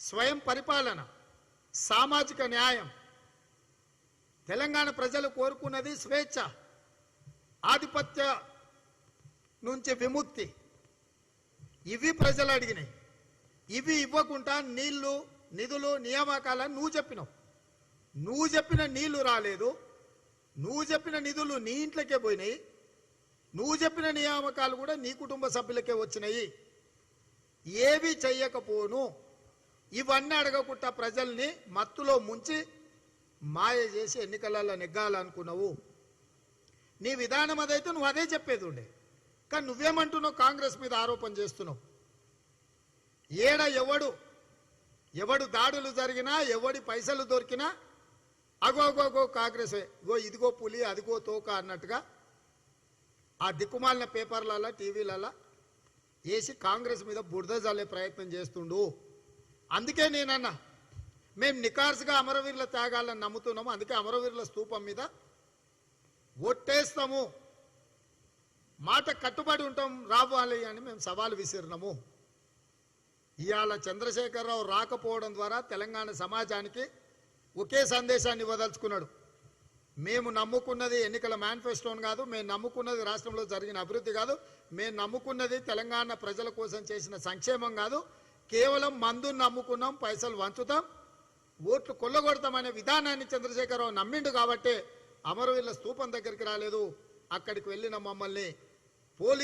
స్వయం పరిపాలన సామాజిక న్యాయం. తెలంగాణ ప్రజలు కోరుకున్నది స్వేచ్ఛ ఆధిపత్య నుంచి విముక్తి. ఇవి ప్రజలు అడిగినాయి. ఇవి ఇవ్వకుండా నీళ్ళు నిధులు నియామకాలని నువ్వు చెప్పినావు. నువ్వు చెప్పిన నీళ్ళు రాలేదు. నువ్వు చెప్పిన నిధులు నీ ఇంట్లోకే పోయినాయి. నువ్వు చెప్పిన నియామకాలు కూడా నీ కుటుంబ సభ్యులకే వచ్చినాయి. ఏవి చెయ్యకపోను. ఇవన్నీ అడగకుండా ప్రజల్ని మత్తులో ముంచి మాయ చేసి ఎన్నికలలో నెగ్గాలనుకున్నావు. నీ విధానం అదైతే నువ్వు అదే చెప్పేది ఉండే. కానీ నువ్వేమంటున్నావు? కాంగ్రెస్ మీద ఆరోపణ చేస్తున్నావు. ఏడ ఎవడు ఎవడు దాడులు జరిగినా ఎవడి పైసలు దొరికినా అగో అగోగో అగో కాంగ్రెస్ గో ఇదిగో పులి అదిగో తోక అన్నట్టుగా ఆ దిక్కుమాలిన పేపర్లలో టీవీలలో వేసి కాంగ్రెస్ మీద బురద జల్లే ప్రయత్నం చేస్తుండు. అందుకే నేనన్నా మేము నికార్సుగా అమరవీరుల త్యాగాలను నమ్ముతున్నాము. అందుకే అమరవీరుల స్థూపం మీద ఒట్టేస్తాము. మాట కట్టుబడి ఉంటాం రావాలి అని మేము సవాలు విసిరినాము. ఇవాళ చంద్రశేఖరరావు రాకపోవడం ద్వారా తెలంగాణ సమాజానికి ఒకే సందేశాన్ని ఇవ్వదలుచుకున్నాడు. మేము నమ్ముకున్నది ఎన్నికల మేనిఫెస్టోను కాదు మేము నమ్ముకున్నది రాష్ట్రంలో జరిగిన అభివృద్ధి కాదు మేము నమ్ముకున్నది తెలంగాణ ప్రజల కోసం చేసిన సంక్షేమం కాదు కేవలం మందుని నమ్ముకున్నాం పైసలు వంచుతాం ఓట్లు కొల్లగొడతామనే విధానాన్ని చంద్రశేఖరరావు నమ్మిండు కాబట్టే అమరవీరుల స్థూపం దగ్గరికి రాలేదు. అక్కడికి వెళ్ళిన మమ్మల్ని పోలీసు